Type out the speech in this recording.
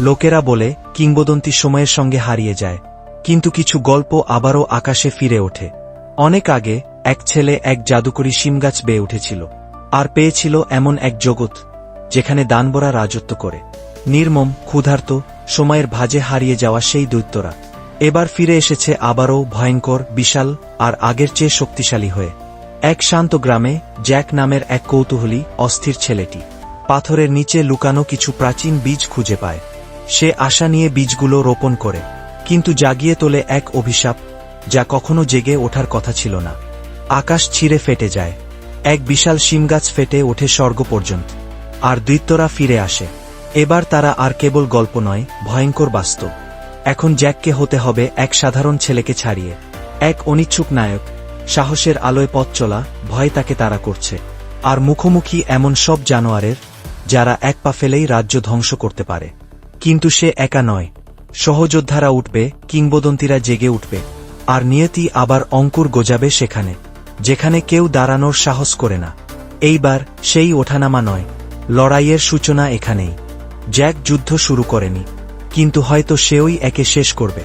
লোকেরা বলে, কিংবদন্তি সময়ের সঙ্গে হারিয়ে যায়। কিন্তু কিছু গল্প আবারও আকাশে ফিরে ওঠে। অনেক আগে, এক ছেলে এক জাদুকরী শিমগাছ বেয়ে উঠেছিল। আর পেয়েছিল এমন এক জগৎ, যেখানে দানবরা রাজত্ব করে। নির্মম, ক্ষুধার্ত, সময়ের ভাজে হারিয়ে যাওয়া সেই দৈত্যরা। এবার ফিরে এসেছে আবারও ভয়ঙ্কর, বিশাল, আর আগের চেয়ে শক্তিশালী হয়ে। এক শান্ত গ্রামে, জ্যাক নামের এক কৌতূহলী, অস্থির ছেলেটি। পাথরের নিচে লুকানো কিছু প্রাচীন বীজ খুঁজে পায়। সে আশা নিয়ে বীজগুলো রোপণ করে, কিন্তু জাগিয়ে তোলে এক অভিশাপ, যা কখনো জেগে ওঠার কথা ছিল না। আকাশ ছিঁড়ে ফেটে যায়, এক বিশাল শিমগাছ ফেটে ওঠে স্বর্গ পর্যন্ত, আর দৈত্যরা ফিরে আসে। এবার তারা আর কেবল গল্প নয়, ভয়ঙ্কর বাস্তব। এখন জ্যাককে হতে হবে এক সাধারণ ছেলেকে ছাড়িয়ে। এক অনিচ্ছুক নায়ক, সাহসের আলোয় পথ চলা, ভয় তাকে তারা করছে, আর মুখোমুখি এমন সব জানোয়ারের, যারা এক পা ফেলেই রাজ্য ধ্বংস করতে পারে। কিন্তু সে একা নয়। সহযোদ্ধারা উঠবে, কিংবদন্তিরা জেগে উঠবে, আর নিয়তি আবার অঙ্কুর গোজাবে সেখানে, যেখানে কেউ দাঁড়ানোর সাহস করে না। এইবার সেই ওঠানামা নয়, লড়াইয়ের সূচনা এখানেই। জ্যাক যুদ্ধ শুরু করেনি, কিন্তু হয়তো সেওই একে শেষ করবে।